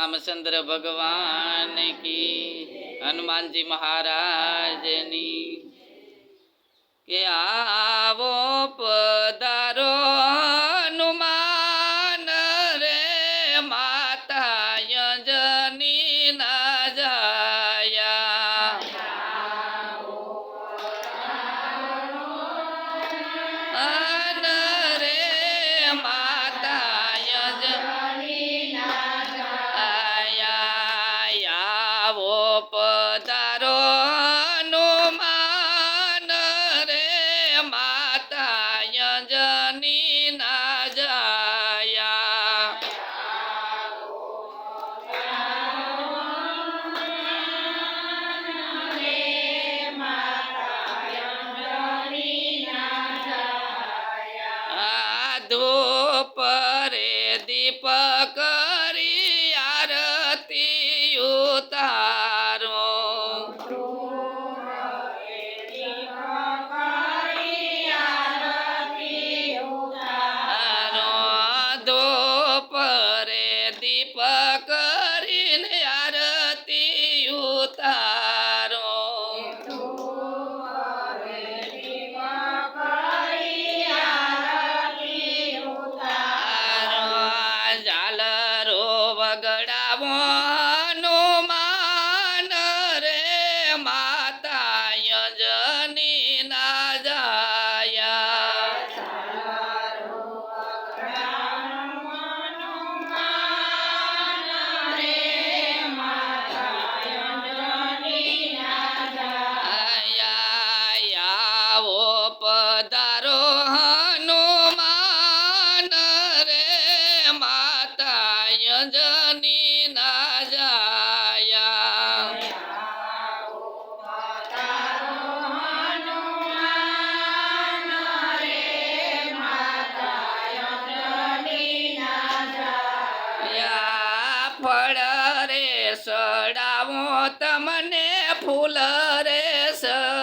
રામચંદ્ર ભગવાન કી હનુમાનજી મહારાજની. કે આવો પધારો કરી આરતી ઉતા સડાવો તમને ફૂલ રે સડ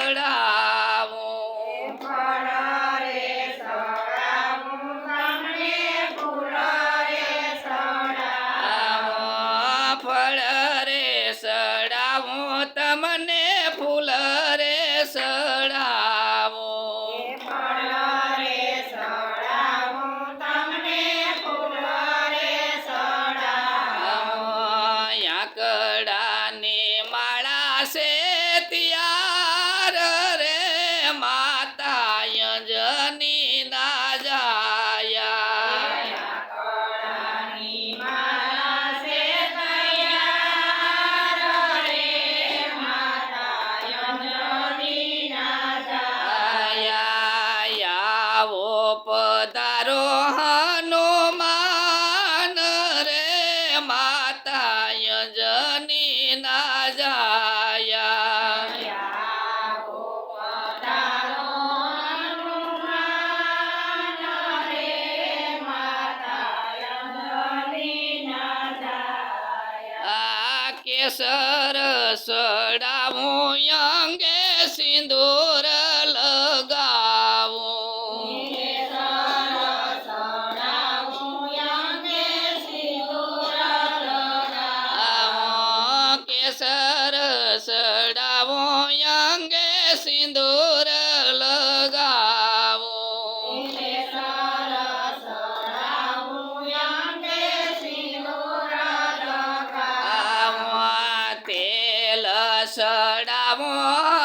તારો હનુમાન રે માતા યજની ના જાયા કેસર સડાવું અંગે સિંદૂર લ સિંદૂર લગાવો. તેલ સડાવો.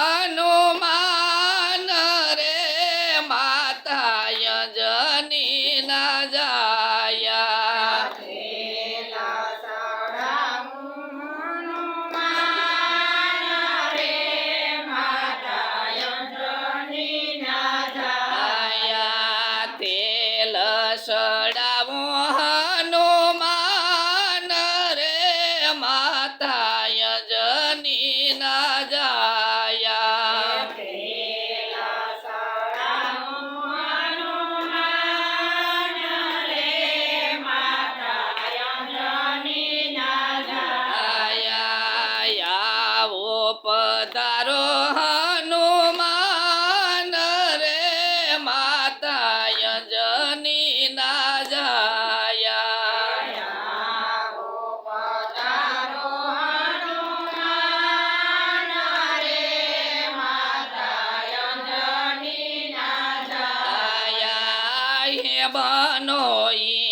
બાનો ઈ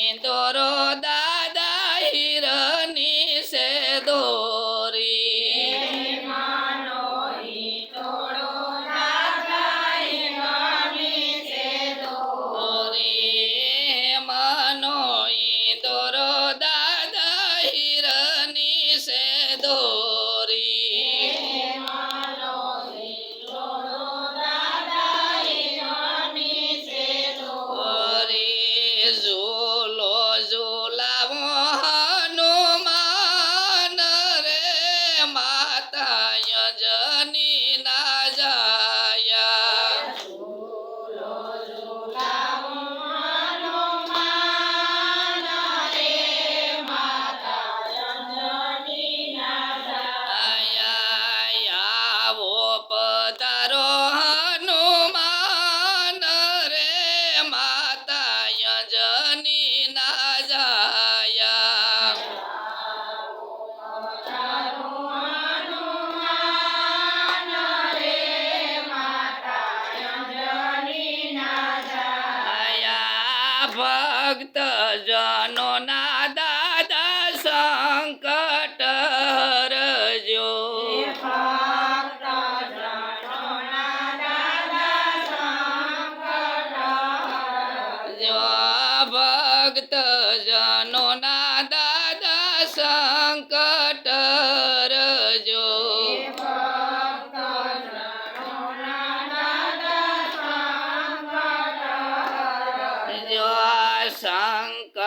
તારો હનુમાન રે માતા યજની ના જાયા. ભક્ત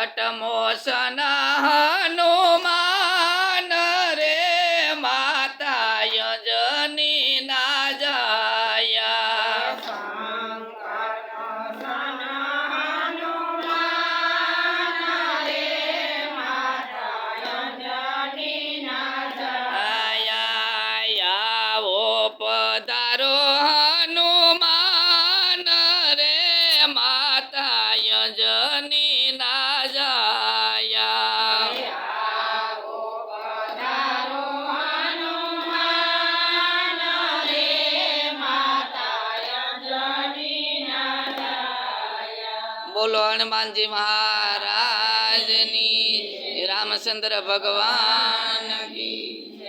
જટ મોસના બોલો હનુમાનજી મહારાજની. રામચંદ્ર ભગવાન.